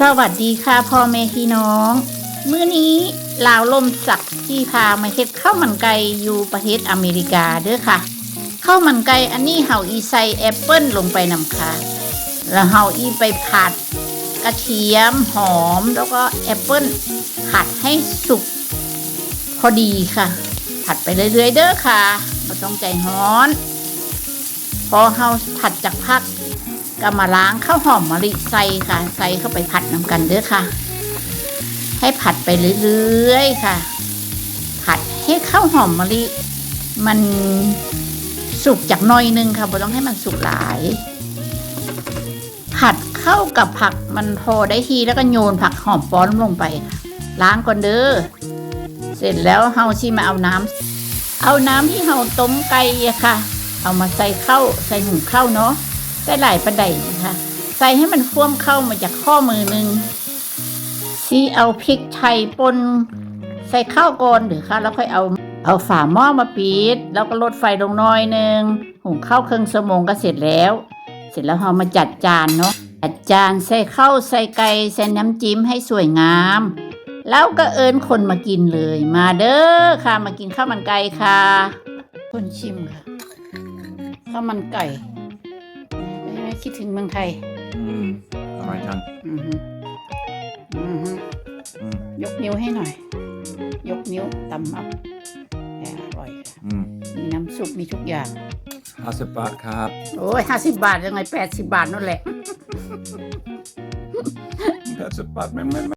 สวัสดีค่ะพ่อแม่พี่น้อง มื้อนี้ลาวลมสักที่พามาเฮ็ดข้าวมันไก่อยู่ประเทศอเมริกาเด้อค่ะข้าวมันไก่อันนี้เฮาอีใส่แอปเปิ้ลลงไปนำค่ะ แล้วเฮาอีไปผัดกระเทียมหอมแล้วก็แอปเปิ้ลผัดให้สุกพอดีค่ะ ผัดไปเรื่อยๆเด้อค่ะบ่ต้องใจร้อน พอเฮาผัดจากพัก ก็มาล้างข้าวหอมมะลิใส่ค่ะใส่เข้าไปผัดน้ำกันเด้อค่ะ ให้ผัดไปเรื่อยๆค่ะ ผัดให้ข้าวหอมมะลิมันสุกจากหน้อยนึงค่ะบ่ต้องให้มันสุกหลาย ผัดเข้ากับผักมันพอได้ทีแล้วก็โยนผักหอมป้อนลงไปค่ะล้างก่อนเด้อเสร็จแล้วเฮาชิมาเอาน้ำเอาน้ำที่เฮาต้มไก่ค่ะ เอามาใส่เข้าใส่หุงข้าวเนาะ ส่หลายประไดค่ะใส่ให้มันฟ่วมเข้ามาจากข้อมือหนึ่งซีเอาพริกไทยป่นใส่ข้าวก่อนหรือค่ะแล้วค่อยเอาเอาฝาหม้อมาปิด แล้วก็ลดไฟลงน้อยหนึ่งหุงข้าวเครึ่องชั่วโมงก็เสร็จแล้ว เสร็จแล้วเรามาจัดจานเนาะจัดจานใส่ข้าวใส่ไก่ใส่น้ำจิ้มให้สวยงาม แล้วก็เอิญคนมากินเลย มาเด้อค่ะมากินข้าวมันไก่ค่ะคนชิมค่ะข้าวมันไก่ คิดถึงเมืองไทย อืมอร่อยจังอือฮึอือฮึอืมยกนิ้วให้หน่อย ยกนิ้วตำอัพแหมอร่อยค่ะอืมมีน้ำซุปมีทุกอย่าง ห้าสิบบาทครับ โอ้ยห้าสิบบาทยังไงแปดสิบบาทนั่นแหละห้าสิบบาทไม่ไม่